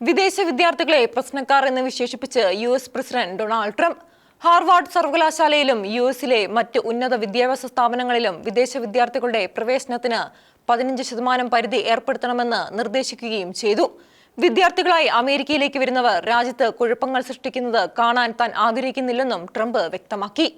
വിദേശ വിദ്യാർത്ഥികളെ പ്രശ്നക്കാർ എന്ന് വിശേഷിപ്പിച്ച് U S president Donald Trump. Harvard സർവകലാശാലയിലും U എസിലെ മറ്റ് ഉന്നത വിദ്യാഭ്യാസ സ്ഥാപനങ്ങളിലും വിദേശ വിദ്യാർത്ഥികളുടെ പ്രവേശനത്തിന് പതിനഞ്ച് ശതമാനം പരിധി ഏർപ്പെടുത്തണമെന്ന് നിർദ്ദേശിക്കുകയും ചെയ്തു. വിദ്യാർത്ഥികളായി അമേരിക്കയിലേക്ക് വരുന്നവർ രാജ്യത്ത് കുഴപ്പങ്ങൾ സൃഷ്ടിക്കുന്നത് കാണാൻ താൻ ആഗ്രഹിക്കുന്നില്ലെന്നും ട്രംപ് വ്യക്തമാക്കി.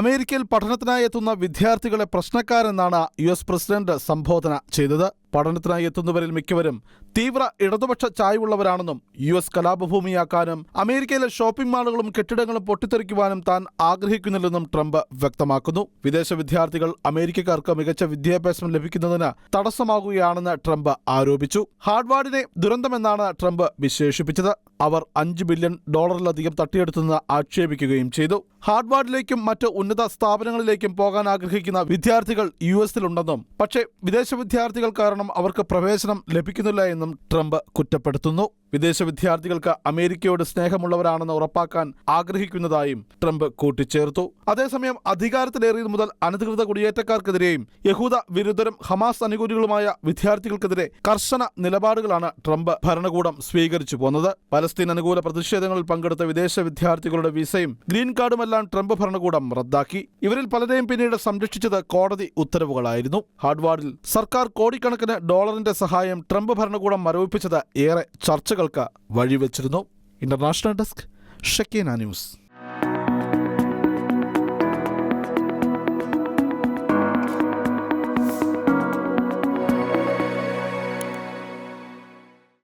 അമേരിക്കയിൽ പഠനത്തിനായി എത്തുന്ന വിദ്യാർത്ഥികളെ പ്രശ്നക്കാരെന്നാണ് യു എസ് പ്രസിഡന്റ് സംബോധന ചെയ്തത്. പഠനത്തിനായി എത്തുന്നവരിൽ മിക്കവരും തീവ്ര ഇടതുപക്ഷ ചായ്വുള്ളവരാണെന്നും യു എസ് കലാപഭൂമിയാക്കാനും അമേരിക്കയിലെ ഷോപ്പിംഗ് മാളുകളും കെട്ടിടങ്ങളും പൊട്ടിത്തെറിക്കുവാനും താൻ ആഗ്രഹിക്കുന്നില്ലെന്നും ട്രംപ് വ്യക്തമാക്കുന്നു. വിദേശ വിദ്യാർത്ഥികൾ അമേരിക്കക്കാർക്ക് മികച്ച വിദ്യാഭ്യാസം ലഭിക്കുന്നതിന് തടസ്സമാകുകയാണെന്ന് ട്രംപ് ആരോപിച്ചു. ഹാർഡ്വാർഡിനെ ദുരന്തമെന്നാണ് ട്രംപ് വിശേഷിപ്പിച്ചത്. അവർ അഞ്ച് ബില്യൺ ഡോളറിലധികം തട്ടിയെടുത്തെന്ന് ആക്ഷേപിക്കുകയും ചെയ്തു. ഹാർഡ്വാർഡിലേക്കും മറ്റ് ഉന്നത സ്ഥാപനങ്ങളിലേക്കും പോകാൻ ആഗ്രഹിക്കുന്ന വിദ്യാർത്ഥികൾ യു എസിലുണ്ടെന്നും പക്ഷേ വിദേശ വിദ്യാർത്ഥികൾ കാരണം അവർക്ക് പ്രവേശനം ലഭിക്കുന്നില്ല എന്നും ട്രംപ് കുറ്റപ്പെടുത്തുന്നു. വിദേശ വിദ്യാർത്ഥികൾക്ക് അമേരിക്കയോട് സ്നേഹമുള്ളവരാണെന്ന് ഉറപ്പാക്കാൻ ആഗ്രഹിക്കുന്നതായും ട്രംപ് കൂട്ടിച്ചേർത്തു. അതേസമയം അധികാരത്തിലേറിയത് മുതൽ അനധികൃത കുടിയേറ്റക്കാർക്കെതിരെയും യഹൂദ വിരുദ്ധരും ഹമാസ് അനുകൂലികളുമായ വിദ്യാർത്ഥികൾക്കെതിരെ കർശന നിലപാടുകളാണ് ട്രംപ് ഭരണകൂടം സ്വീകരിച്ചു പോന്നത്. പലസ്തീൻ അനുകൂല പ്രതിഷേധങ്ങളിൽ പങ്കെടുത്ത വിദേശ വിദ്യാർത്ഥികളുടെ വിസയും ഗ്രീൻ കാർഡുമെല്ലാം ട്രംപ് ഭരണകൂടം റദ്ദാക്കി. ഇവരിൽ പലരെയും പിന്നീട് സംരക്ഷിച്ചത് കോടതി ഉത്തരവുകളായിരുന്നു. ഹാർഡ്വാർഡിൽ സർക്കാർ കോടിക്കണക്കിന് ഡോളറിന്റെ സഹായം ട്രംപ് ഭരണകൂടം മരവിപ്പിച്ചത് ഏറെ ചർച്ചകൾക്ക് വഴിവെച്ചിരുന്നു. International desk Shakeena news.